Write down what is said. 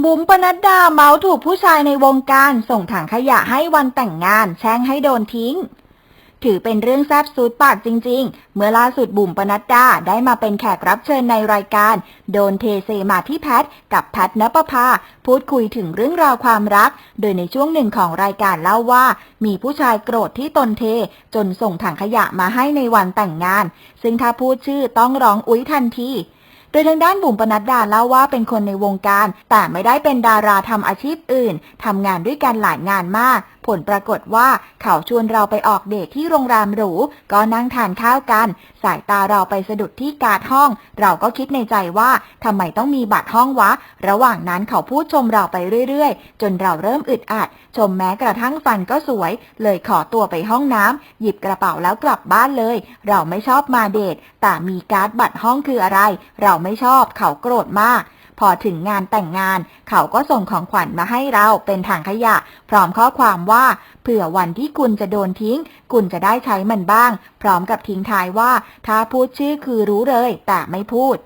บุ๋มปนัดดาเมาถูกผู้ชายในวงการส่งถังขยะให้วันแต่งงาน แช่งให้โดนทิ้ง ถือเป็นเรื่องแซบซูดปากจริง ๆ เมื่อล่าสุดบุ๋มปนัดดาได้มาเป็นแขกรับเชิญในรายการ โดนเทเซมาที่แพทกับแพทนปภาพูดคุยถึงเรื่องราวความรัก โดยในช่วงหนึ่งของรายการเล่าว่า มีผู้ชายโกรธที่ตนเท จนส่งถังขยะมาให้ในวันแต่งงาน ซึ่งถ้าพูดชื่อต้องร้องอุ๊ยทันที โดยทางด้านบุ๋มปนัดดาเล่าว่าเป็นคนในวงการ แต่ไม่ได้เป็นดาราทำอาชีพอื่นทำงานด้วยกันหลายงานมาก ผลปรากฏว่าเขาชวนเราไปออกเดทที่โรงแรมหรู ก็นั่งทานข้าวกัน สายตาเราไปสะดุดที่การ์ดห้อง เราก็คิดในใจว่าทำไมต้องมีบัตรห้องวะ ระหว่างนั้นเขาพูดชมเราไปเรื่อยๆ จนเราเริ่มอึดอัด ชมแม้กระทั่งฟันก็สวย เลยขอตัวไปห้องน้ำหยิบกระเป๋าแล้วกลับบ้านเลย เราไม่ชอบมาเดทแต่มีการ์ดบัตรห้องคืออะไร เราไม่ชอบเขาโกรธมาก อถึงงานแต่งงาน เขาก็ส่งของขวัญมาให้เราเป็นถังขยะ พร้อมข้อความว่าเผื่อวันที่คุณจะโดนทิ้ง คุณจะได้ใช้มันบ้าง พร้อมกับทิ้งท้ายว่า ถ้าพูดชื่อคือรู้เลย แต่ไม่พูด